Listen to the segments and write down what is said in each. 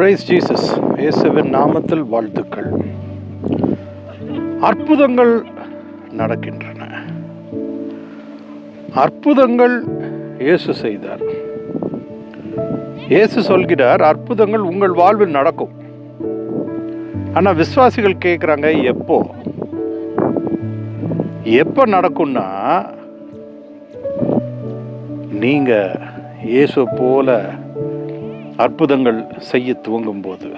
Price Jesus இயேசுவின் நாமத்தில் வாழ்த்துக்கள். அற்புதங்கள் நடக்கின்றன. அற்புதங்கள் இயேசு செய்தார். இயேசு சொல்கிறார் அற்புதங்கள் உங்கள் வாழ்வில் நடக்கும். ஆனால் விசுவாசிகள் கேட்குறாங்க எப்போ? எப்போ நடக்கும்னா நீங்கள் இயேசு போல அற்புதங்கள் செய்ய துவங்கும் போது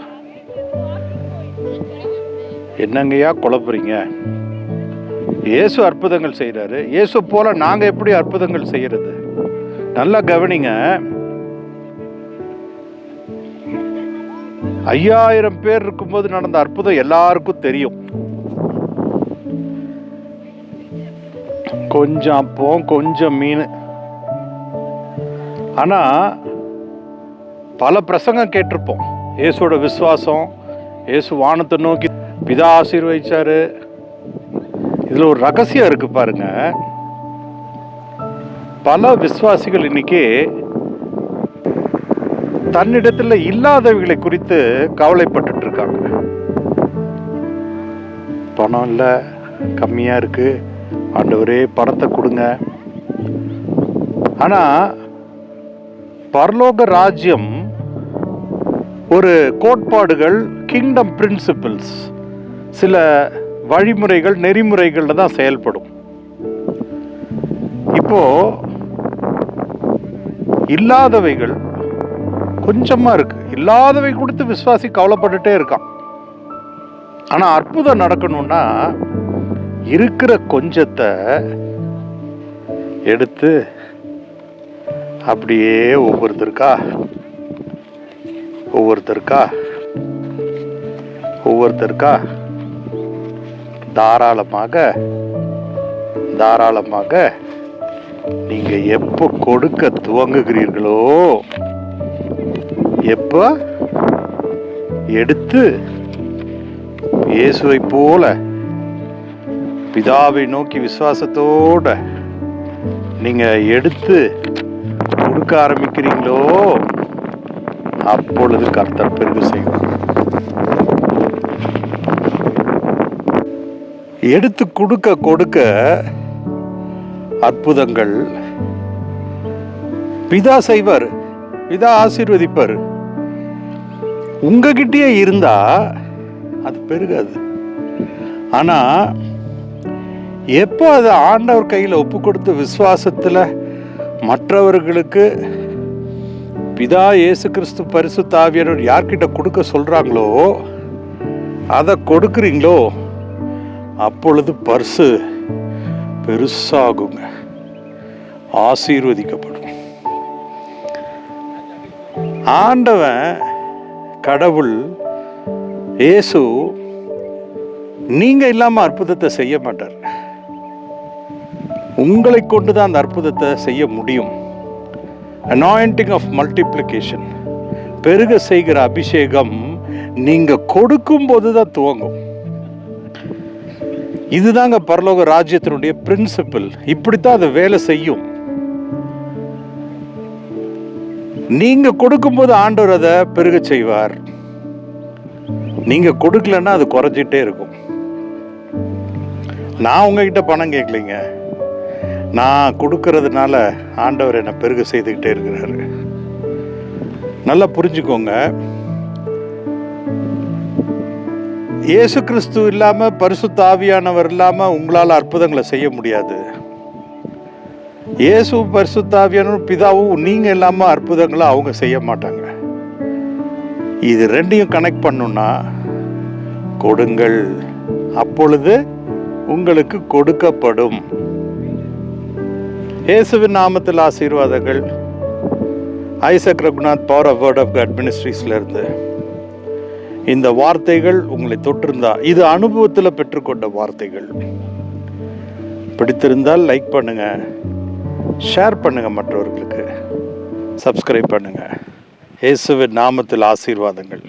என்னங்கய்யா குழப்புறீங்க இயேசு அற்புதங்கள் செய்கிறாரு இயேசு போல நாங்கள் எப்படி அற்புதங்கள் செய்யறது? நல்லா கவனிங்க. ஐயாயிரம் பேர் இருக்கும்போது நடந்த அற்புதம் எல்லாருக்கும் தெரியும். கொஞ்சம் அப்போ கொஞ்சம் மீன். ஆனால் பல பிரசங்கம் கேட்டிருப்போம். இயேசுவோட விசுவாசம் இயேசு வானத்தை நோக்கி பிதா ஆசீர்வதிச்சாரு. இதில் ஒரு ரகசியம் இருக்கு பாருங்க. பல விசுவாசிகள் இன்னைக்கு தன்னிடத்தில் இல்லாதவைகளை குறித்து கவலைப்பட்டுட்டு இருக்காங்க. பணம் இல்லை கம்மியாக இருக்கு ஆண்டவரே பணத்தை கொடுங்க. ஆனால் பரலோக ராஜ்யம் ஒரு கோட்பாடுகள் கிங்டம் பிரின்சிபிள்ஸ் சில வழிமுறைகள் நெறிமுறைகளில் தான் செயல்படும். இப்போ இல்லாதவைகள் கொஞ்சமாக இருக்கு. இல்லாதவை கொடுத்து விசுவாசி கவலைப்பட்டுட்டே இருக்கான். ஆனால் அற்புதம் நடக்கணும்னா இருக்கிற கொஞ்சத்தை எடுத்து அப்படியே ஒவ்வொருத்தருக்கா ஒவ்வொருத்தருக்கா? ஒவ்வொருத்தருக்கா? தாராளமாக தாராளமாக நீங்க எப்போ கொடுக்க துவங்குகிறீர்களோ எப்போ எடுத்து இயேசுவை போல பிதாவை நோக்கி விசுவாசத்தோட நீங்க எடுத்து கொடுக்க ஆரம்பிக்கிறீங்களோ அப்பொழுது கர்த்தர் பெருகு செய்வார். எடுத்து கொடுக்க கொடுக்க அற்புதங்கள். பிதா செய்வார். பிதா ஆசீர்வதிப்பார். உங்ககிட்டயே இருந்தா அது பெருகாது. ஆனா எப்போ அது ஆண்டவர் கையில் ஒப்பு கொடுத்து விசுவாசத்தில் மற்றவர்களுக்கு பிதா இயேசு கிறிஸ்து பரிசு தாவியனர் யார்கிட்ட கொடுக்க சொல்கிறாங்களோ அதை கொடுக்குறீங்களோ அப்பொழுது பர்சு பெருசாகுங்க. ஆசீர்வதிக்கப்படும். ஆண்டவன் கடவுள் இயேசு நீங்கள் இல்லாமல் அற்புதத்தை செய்ய மாட்டார். உங்களை கொண்டு தான் அந்த அற்புதத்தை செய்ய முடியும். அனாயிண்டிங் ஆஃப் மல்டிப்ளிகேஷன் பெருக செய்கிற அபிஷேகம் நீங்கள் கொடுக்கும் போது தான் துவங்கும். இதுதாங்க பரலோக ராஜ்யத்தினுடைய பிரின்சிபிள் இப்படித்தான் அது வேலை செய்யும். நீங்க கொடுக்கும்போது ஆண்டவர் அதை பெருக செய்வார். நீங்க கொடுக்கலன்னா அது குறைஞ்சிட்டே இருக்கும். நான் உங்ககிட்ட பணம் கேட்கலைங்க. நான் கொடுக்கறதுனால ஆண்டவர் என்னை பெருக செய்துக்கிட்டே இருக்கிறாரு. நல்லா புரிஞ்சுக்கோங்க. இயேசு கிறிஸ்து இல்லாமல் பரிசு தாவியானவர் இல்லாமல் உங்களால் அற்புதங்களை செய்ய முடியாது. இயேசு பரிசு ஆவியானவர் பிதாவும் நீங்கள் இல்லாமல் அற்புதங்களை அவங்க செய்ய மாட்டாங்க. இது ரெண்டையும் கனெக்ட் பண்ணுன்னா கொடுங்கள். அப்பொழுது உங்களுக்கு கொடுக்கப்படும். இயேசுவின் நாமத்தில் ஆசீர்வாதங்கள். Isaac Raghunath power of word of God மினிஸ்ட்ரீஸ்ல இருந்து. இந்த வார்த்தைகள் உங்களை தொற்றிருந்தா இது அனுபவத்தில் பெற்றுக்கொண்ட வார்த்தைகள். பிடித்திருந்தால் லைக் பண்ணுங்க. ஷேர் பண்ணுங்க மற்றவர்களுக்கு. சப்ஸ்கிரைப் பண்ணுங்க. இயேசுவின் நாமத்தில் ஆசீர்வாதங்கள்.